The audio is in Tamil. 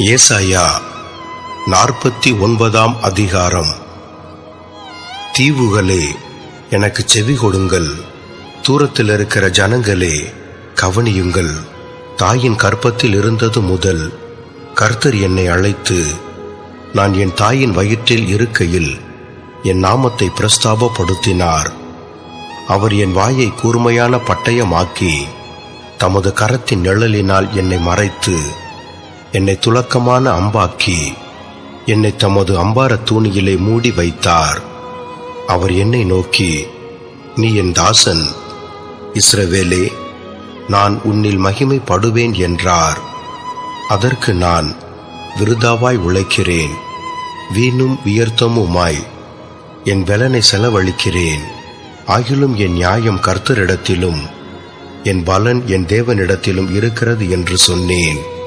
ஏசாயா நாற்பத்தி ஒன்பதாம் அதிகாரம். தீவுகளே எனக்கு செவி கொடுங்கள். தூரத்தில் இருக்கிற ஜனங்களே கவனியுங்கள். தாயின் கற்பத்தில் இருந்தது முதல் கர்த்தர் என்னை அழைத்து நான் என் தாயின் வயிற்றில் இருக்கையில் என் நாமத்தை பிரஸ்தாபப்படுத்தினார். அவர் என் வாயை கூர்மையான பட்டயமாக்கி தமது கரத்தின் நிழலினால் என்னை மறைத்து என்னை துலக்கமான அம்பாக்கி என்னை தமது அம்பார தூணியிலே மூடி வைத்தார். அவர் என்னை நோக்கி நீ என் தாசன். இஸ்ரவேலே நான் உன்னில் மகிமைப்படுவேன் என்றார். அதற்கு நான் விருதாவாய் உழைக்கிறேன் வீணும் வியர்த்தமுமாய் என் பலனை செலவழிக்கிறேன். ஆகிலும் என் நியாயம் கர்த்தரிடத்திலும் என் பலன் என் தேவனிடத்திலும் இருக்கிறது என்று சொன்னேன்.